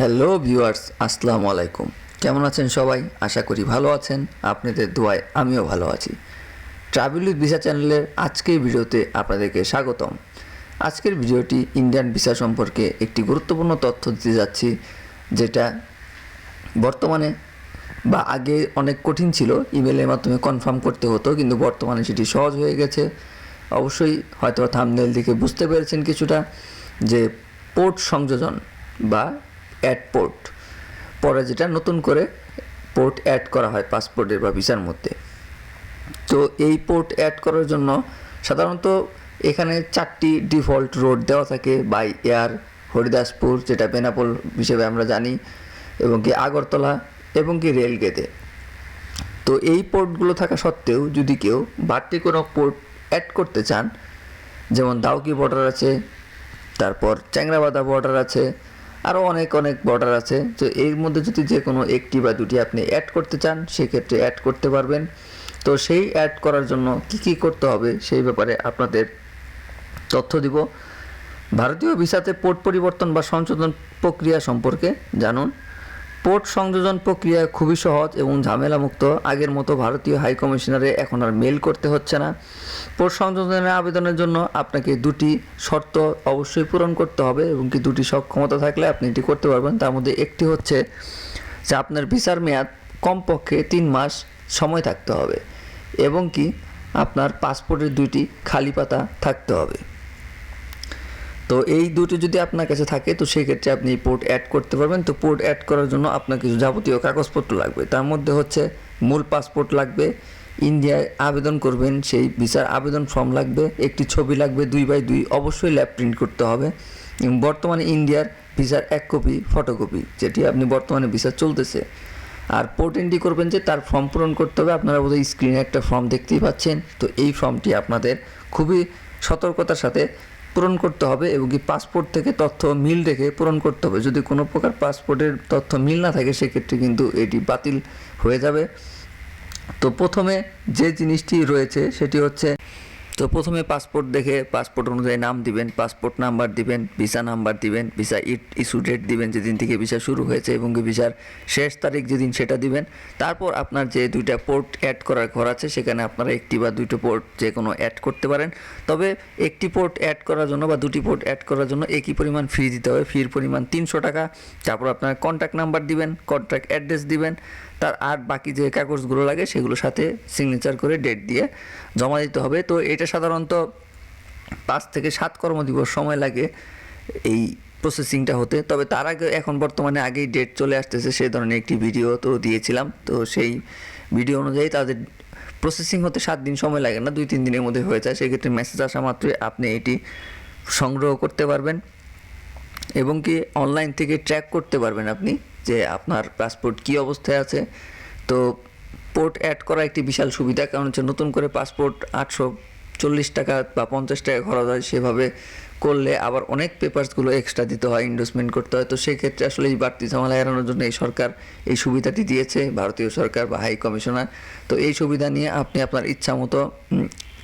Hello viewers আসসালামু আলাইকুম। কেমন আছেন সবাই? আশা করি ভালো আছেন। আপনাদের দোয়ায় আমিও ভালো আছি। ট্রাভেল উইথ ভিসা চ্যানেলের আজকের ভিডিওতে আপনাদেরকে স্বাগতম। আজকের ভিডিওটি ইন্ডিয়ান ভিসা সম্পর্কে একটি গুরুত্বপূর্ণ তথ্য দিতে যাচ্ছি, যেটা বর্তমানে বা আগে অনেক কঠিন ছিল। ইমেলের মাধ্যমে কনফার্ম করতে হতো, কিন্তু বর্তমানে সেটি সহজ হয়ে গেছে। অবশ্যই হয়তো থামনেল দিকে বুঝতে পেরেছেন কিছুটা যে পোর্ট সংযোজন বা অ্যাড পোর্ট পরে যেটা নতুন করে পোর্ট অ্যাড করা হয় পাসপোর্টের বা ভিসার মধ্যে। তো এই পোর্ট অ্যাড করার জন্য সাধারণত এখানে চারটি ডিফল্ট রোড দেওয়া থাকে বাই এয়ার হরিদাসপুর, যেটা বেনাপোল হিসেবে আমরা জানি, এবং কি আগরতলা, এবং কি রেলগেতে তো এই পোর্টগুলো থাকা সত্ত্বেও যদি কেউ বাড়তি কোনো পোর্ট অ্যাড করতে চান, যেমন দাউকি বর্ডার আছে, তারপর চ্যাংরাবাদা বর্ডার আছে আরও অনেক অনেক বর্ডার আছে। তো এর মধ্যে যদি যে কোনো একটি বা দুটি আপনি অ্যাড করতে চান, সেক্ষেত্রে অ্যাড করতে পারবেন। তো সেই অ্যাড করার জন্য কি কি করতে হবে, সেই ব্যাপারে আপনাদের তথ্য দিব। ভারতীয় ভিসাতে পোর্ট পরিবর্তন বা সংশোধন প্রক্রিয়া সম্পর্কে জানুন। পোর্ট সংযোজন প্রক্রিয়া খুবই সহজ এবং ঝামেলামুক্ত। আগের মতো ভারতীয় হাই কমিশনারে এখন আর মেল করতে হচ্ছে না। পোর্ট সংযোজনের আবেদনের জন্য আপনাকে দুটি শর্ত অবশ্যই পূরণ করতে হবে এবং কি দুটি সক্ষমতা থাকলে আপনি এটি করতে পারবেন। তার মধ্যে একটি হচ্ছে যে আপনার ভিসার মেয়াদ কমপক্ষে তিন মাস সময় থাকতে হবে এবং কি আপনার পাসপোর্টের দুইটি খালি পাতা থাকতে হবে। তো এই দুটো যদি আপনার কাছে থাকে, তো সেই ক্ষেত্রে আপনি পোর্ট অ্যাড করতে পারবেন। তো পোর্ট অ্যাড করার জন্য আপনার কিছু যাবতীয় কাগজপত্র লাগবে। তার মধ্যে হচ্ছে মূল পাসপোর্ট লাগবে, ইন্ডিয়ায় আবেদন করবেন, সেই ভিসার আবেদন ফর্ম লাগবে, একটি ছবি লাগবে, দুই বাই দুই, অবশ্যই ল্যাব প্রিন্ট করতে হবে। বর্তমানে ইন্ডিয়ার ভিসার এক কপি ফটোকপি যেটি আপনি বর্তমানে ভিসা চলতেছে। আর পোর্ট এন্ট্রি করবেন যে তার ফর্ম পূরণ করতে হবে। আপনারা বোধহয় স্ক্রিনে একটা ফর্ম দেখতেই পাচ্ছেন। তো এই ফর্মটি আপনাদের খুবই সতর্কতার সাথে পূরণ করতে হবে এবং কি পাসপোর্ট থেকে তথ্য মিল রেখে পূরণ করতে হবে। যদি কোনো প্রকার পাসপোর্টের তথ্য মিল না থাকে, সেক্ষেত্রে কিন্তু এটি বাতিল হয়ে যাবে। তো প্রথমে যে জিনিসটি রয়েছে, সেটি হচ্ছে তো প্রথমে পাসপোর্ট দেখে পাসপোর্ট অনুযায়ী নাম দিবেন পাসপোর্ট নাম্বার দিবেন ভিসা নাম্বার দিবেন ভিসা ইস্যু ডেট দিবেন যেদিন থেকে ভিসা শুরু হয়েছে এবং ভিসার শেষ তারিখ যেদিন সেটা দিবেন। তারপর আপনার যে দুইটা পোর্ট অ্যাড করার ঘর আছে, সেখানে আপনারা একটি বা দুটো পোর্ট যে কোনো অ্যাড করতে পারেন। তবে একটি পোর্ট অ্যাড করার জন্য বা দুটি পোর্ট অ্যাড করার জন্য একই পরিমাণ ফি দিতে হবে। ফির পরিমাণ তিনশো টাকা। তারপর আপনার কন্ট্যাক্ট নাম্বার দিবেন কন্ট্যাক্ট অ্যাড্রেস দিবেন। তার আর বাকি যে কাগজগুলো লাগে, সেগুলোর সাথে সিগনেচার করে ডেট দিয়ে জমা দিতে হবে। তো এটা সাধারণত পাঁচ থেকে সাত কর্মদিবস সময় লাগে এই প্রসেসিংটা হতে। তবে তার আগে, এখন বর্তমানে আগেই ডেট চলে আসতেছে, সেই ধরনের একটি ভিডিও তো দিয়েছিলাম। তো সেই ভিডিও অনুযায়ী তাদের প্রসেসিং হতে সাত দিন সময় লাগে না দুই তিন দিনের মধ্যে হয়ে যায়। সেক্ষেত্রে মেসেজ আসা মাত্রই আপনি এটি সংগ্রহ করতে পারবেন। এবং কি অনলাইন থেকে ট্র্যাক করতে পারবেন আপনি যে আপনার পাসপোর্ট কী অবস্থায় আছে। তো পোর্ট অ্যাড করা একটি বিশাল সুবিধা, কারণ হচ্ছে নতুন করে পাসপোর্ট আটশো চল্লিশ টাকা বা পঞ্চাশ টাকা খরচ হয় সেভাবে করলে আবার অনেক পেপারসগুলো এক্সট্রা দিতে হয় ইনভেস্টমেন্ট করতে হয়। তো সেই ক্ষেত্রে আসলে এই বাড়তি ঝামেলা এড়ানোর জন্য এই সরকার এই সুবিধাটি দিয়েছে, ভারতীয় সরকার বা হাই কমিশনার তো এই সুবিধা নিয়ে আপনি আপনার ইচ্ছা মতো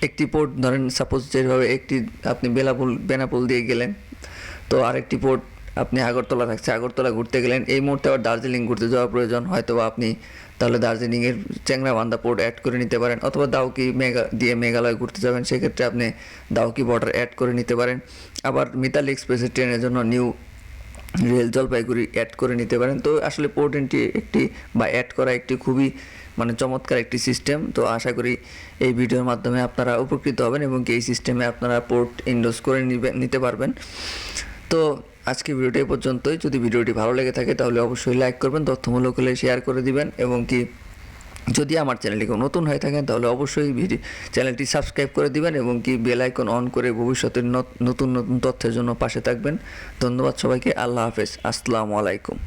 একটি পোর্ট ধরেন সাপোজ যেভাবে একটি আপনি বেলাপুল বেনাপুল দিয়ে গেলেন, তো আরেকটি পোর্ট আপনি আগরতলা থাকছে, আগরতলা ঘুরতে গেলেন, এই মুহূর্তে আবার দার্জিলিং ঘুরতে যাওয়া প্রয়োজন হয়তো বা আপনি তাহলে দার্জিলিংয়ের চ্যাংরাবান্ধা পোর্ট অ্যাড করে নিতে পারেন, অথবা দাউকি মেঘা, দিয়ে মেঘালয় ঘুরতে যাবেন, সেক্ষেত্রে আপনি দাউকি বর্ডার অ্যাড করে নিতে পারেন। আবার মিতালি এক্সপ্রেসের ট্রেনের জন্য নিউ রেল জলপাইগুড়ি অ্যাড করে নিতে পারেন। তো আসলে পোর্ট এন্ট্রি একটি বা অ্যাড করা একটি খুবই মানে চমৎকার একটি সিস্টেম তো আশা করি এই ভিডিওর মাধ্যমে আপনারা উপকৃত হবেন এবং এই সিস্টেমে আপনারা পোর্ট ইন্ডোজ করে নিতে পারবেন। তো আজকে ভিডিওটি এ পর্যন্তই। যদি ভিডিওটি ভালো লেগে থাকে, তাহলে অবশ্যই লাইক করবেন, তথ্যমূলক হলে শেয়ার করে দিবেন এবং কি যদি আমার চ্যানেলটি কেউ নতুন হয়ে থাকেন, তাহলে অবশ্যই চ্যানেলটি সাবস্ক্রাইব করে দিবেন এবং কি বেল আইকন অন করে ভবিষ্যতের নত- নতুন নতুন তথ্যের জন্য পাশে থাকবেন। ধন্যবাদ সবাইকে, আল্লাহ হাফেজ। আসসালামু আলাইকুম।